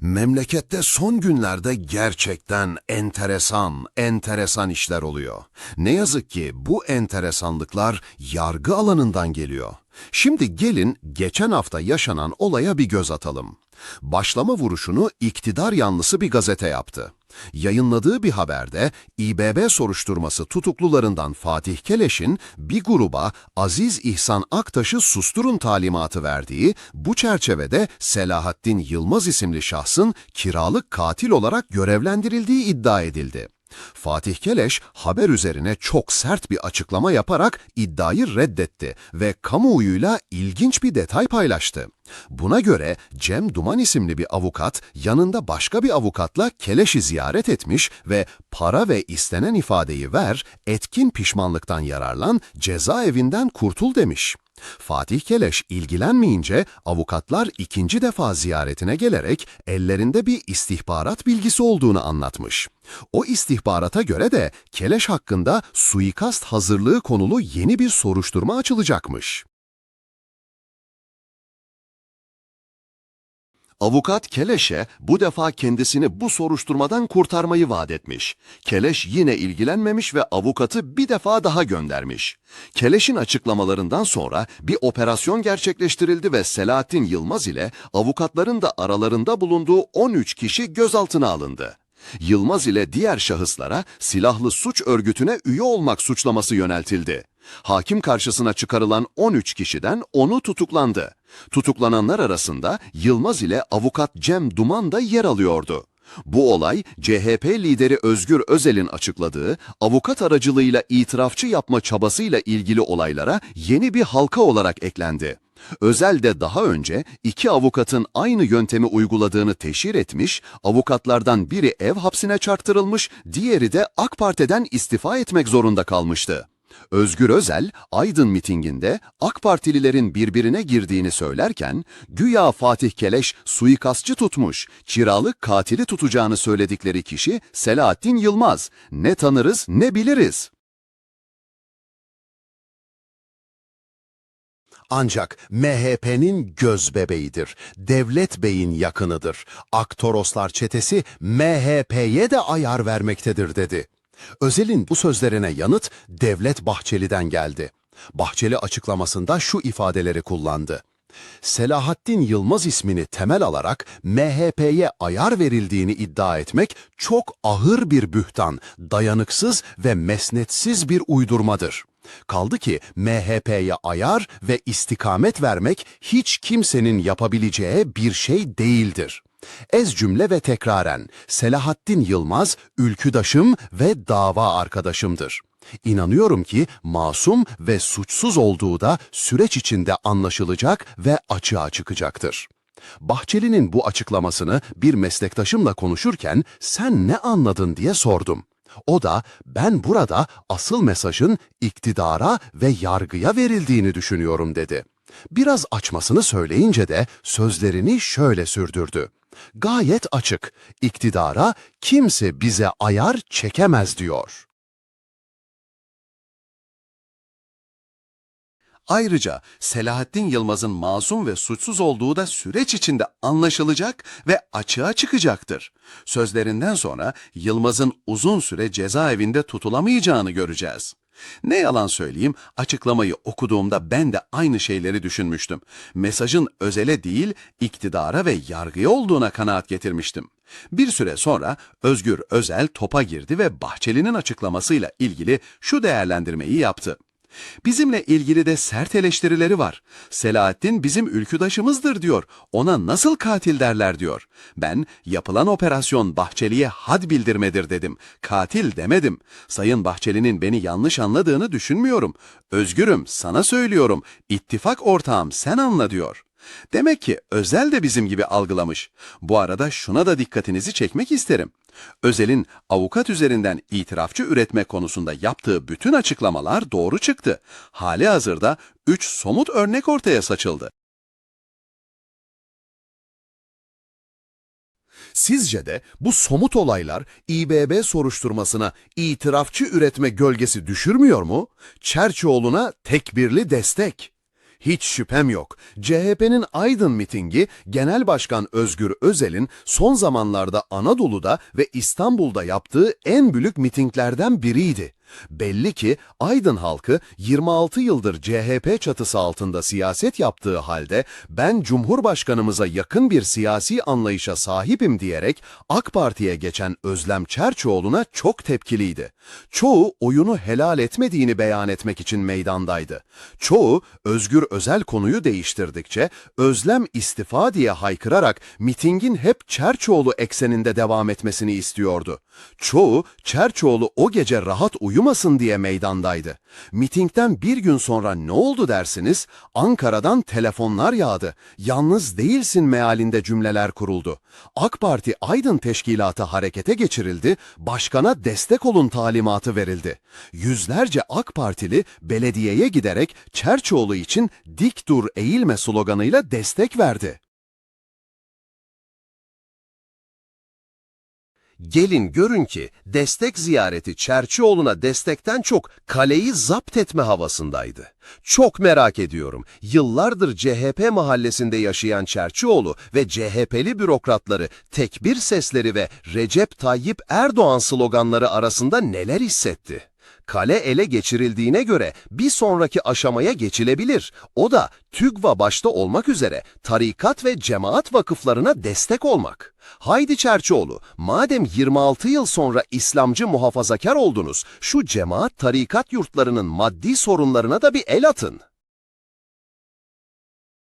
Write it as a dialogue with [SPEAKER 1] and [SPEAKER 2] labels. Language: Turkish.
[SPEAKER 1] Memlekette son günlerde gerçekten enteresan, enteresan işler oluyor. Ne yazık ki bu enteresanlıklar yargı alanından geliyor. Şimdi gelin geçen hafta yaşanan olaya bir göz atalım. Başlama vuruşunu iktidar yanlısı bir gazete yaptı. Yayınladığı bir haberde İBB soruşturması tutuklularından Fatih Keleş'in bir gruba Aziz İhsan Aktaş'ı susturun talimatı verdiği, bu çerçevede Selahattin Yılmaz isimli şahsın kiralık katil olarak görevlendirildiği iddia edildi. Fatih Keleş haber üzerine çok sert bir açıklama yaparak iddiayı reddetti ve kamuoyuyla ilginç bir detay paylaştı. Buna göre Cem Duman isimli bir avukat yanında başka bir avukatla Keleş'i ziyaret etmiş ve para ve istenen ifadeyi ver, etkin pişmanlıktan yararlan, cezaevinden kurtul demiş. Fatih Keleş ilgilenmeyince avukatlar ikinci defa ziyaretine gelerek ellerinde bir istihbarat bilgisi olduğunu anlatmış. O istihbarata göre de Keleş hakkında suikast hazırlığı konulu yeni bir soruşturma açılacakmış. Avukat Keleş'e bu defa kendisini bu soruşturmadan kurtarmayı vaat etmiş. Keleş yine ilgilenmemiş ve avukatı bir defa daha göndermiş. Keleş'in açıklamalarından sonra bir operasyon gerçekleştirildi ve Selahattin Yılmaz ile avukatların da aralarında bulunduğu 13 kişi gözaltına alındı. Yılmaz ile diğer şahıslara silahlı suç örgütüne üye olmak suçlaması yöneltildi. Hakim karşısına çıkarılan 13 kişiden onu tutuklandı. Tutuklananlar arasında Yılmaz ile avukat Cem Duman da yer alıyordu. Bu olay CHP lideri Özgür Özel'in açıkladığı avukat aracılığıyla itirafçı yapma çabasıyla ilgili olaylara yeni bir halka olarak eklendi. Özel de daha önce iki avukatın aynı yöntemi uyguladığını teşhir etmiş, avukatlardan biri ev hapsine çarptırılmış, diğeri de AK Parti'den istifa etmek zorunda kalmıştı. Özgür Özel, Aydın mitinginde AK Partililerin birbirine girdiğini söylerken, güya Fatih Keleş suikastçı tutmuş, kiralık katili tutacağını söyledikleri kişi Selahattin Yılmaz. Ne tanırız ne biliriz. Ancak MHP'nin göz bebeğidir. Devlet Bey'in yakınıdır. Aktoroslar çetesi MHP'ye de ayar vermektedir dedi. Özel'in bu sözlerine yanıt Devlet Bahçeli'den geldi. Bahçeli açıklamasında şu ifadeleri kullandı. Selahattin Yılmaz ismini temel alarak MHP'ye ayar verildiğini iddia etmek çok ağır bir bühtan, dayanıksız ve mesnetsiz bir uydurmadır. Kaldı ki MHP'ye ayar ve istikamet vermek hiç kimsenin yapabileceği bir şey değildir. Ez cümle ve tekraren Selahattin Yılmaz ülküdaşım ve dava arkadaşımdır. İnanıyorum ki masum ve suçsuz olduğu da süreç içinde anlaşılacak ve açığa çıkacaktır. Bahçeli'nin bu açıklamasını bir meslektaşımla konuşurken sen ne anladın diye sordum. O da ben burada asıl mesajın iktidara ve yargıya verildiğini düşünüyorum dedi. Biraz açmasını söyleyince de sözlerini şöyle sürdürdü. Gayet açık, iktidara kimse bize ayar çekemez diyor. Ayrıca Selahattin Yılmaz'ın masum ve suçsuz olduğu da süreç içinde anlaşılacak ve açığa çıkacaktır. Sözlerinden sonra Yılmaz'ın uzun süre cezaevinde tutulamayacağını göreceğiz. Ne yalan söyleyeyim, açıklamayı okuduğumda ben de aynı şeyleri düşünmüştüm. Mesajın özele değil, iktidara ve yargıya olduğuna kanaat getirmiştim. Bir süre sonra Özgür Özel topa girdi ve Bahçeli'nin açıklamasıyla ilgili şu değerlendirmeyi yaptı. Bizimle ilgili de sert eleştirileri var. Selahattin bizim ülküdaşımızdır diyor. Ona nasıl katil derler diyor. Ben yapılan operasyon Bahçeli'ye had bildirmedir dedim. Katil demedim. Sayın Bahçeli'nin beni yanlış anladığını düşünmüyorum. Özgürüm, sana söylüyorum. İttifak ortağım sen anla diyor. Demek ki Özel de bizim gibi algılamış. Bu arada şuna da dikkatinizi çekmek isterim. Özel'in avukat üzerinden itirafçı üretme konusunda yaptığı bütün açıklamalar doğru çıktı. Hali hazırda 3 somut örnek ortaya saçıldı. Sizce de bu somut olaylar İBB soruşturmasına itirafçı üretme gölgesi düşürmüyor mu? Çerçioğlu'na tekbirli destek. Hiç şüphem yok. CHP'nin Aydın mitingi Genel Başkan Özgür Özel'in son zamanlarda Anadolu'da ve İstanbul'da yaptığı en büyük mitinglerden biriydi. Belli ki Aydın halkı 26 yıldır CHP çatısı altında siyaset yaptığı halde ben Cumhurbaşkanımıza yakın bir siyasi anlayışa sahibim diyerek AK Parti'ye geçen Özlem Çerçoğlu'na çok tepkiliydi. Çoğu oyunu helal etmediğini beyan etmek için meydandaydı. Çoğu Özgür Özel konuyu değiştirdikçe Özlem istifa diye haykırarak mitingin hep Çerçoğlu ekseninde devam etmesini istiyordu. Çoğu Çerçoğlu o gece rahat uyumasın diye meydandaydı. Mitingden bir gün sonra ne oldu dersiniz? Ankara'dan telefonlar yağdı. Yalnız değilsin mealinde cümleler kuruldu. AK Parti Aydın Teşkilatı harekete geçirildi, başkana destek olun talimatı verildi. Yüzlerce AK Partili belediyeye giderek Çerçoğlu için dik dur eğilme sloganıyla destek verdi.
[SPEAKER 2] Gelin görün ki destek ziyareti Çerçioğlu'na destekten çok kaleyi zapt etme havasındaydı. Çok merak ediyorum. Yıllardır CHP mahallesinde yaşayan Çerçioğlu ve CHP'li bürokratları tekbir sesleri ve Recep Tayyip Erdoğan sloganları arasında neler hissetti? Kale ele geçirildiğine göre bir sonraki aşamaya geçilebilir. O da TÜGVA başta olmak üzere tarikat ve cemaat vakıflarına destek olmak. Haydi Çerçioğlu, madem 26 yıl sonra İslamcı muhafazakar oldunuz, şu cemaat tarikat yurtlarının maddi sorunlarına da bir el atın.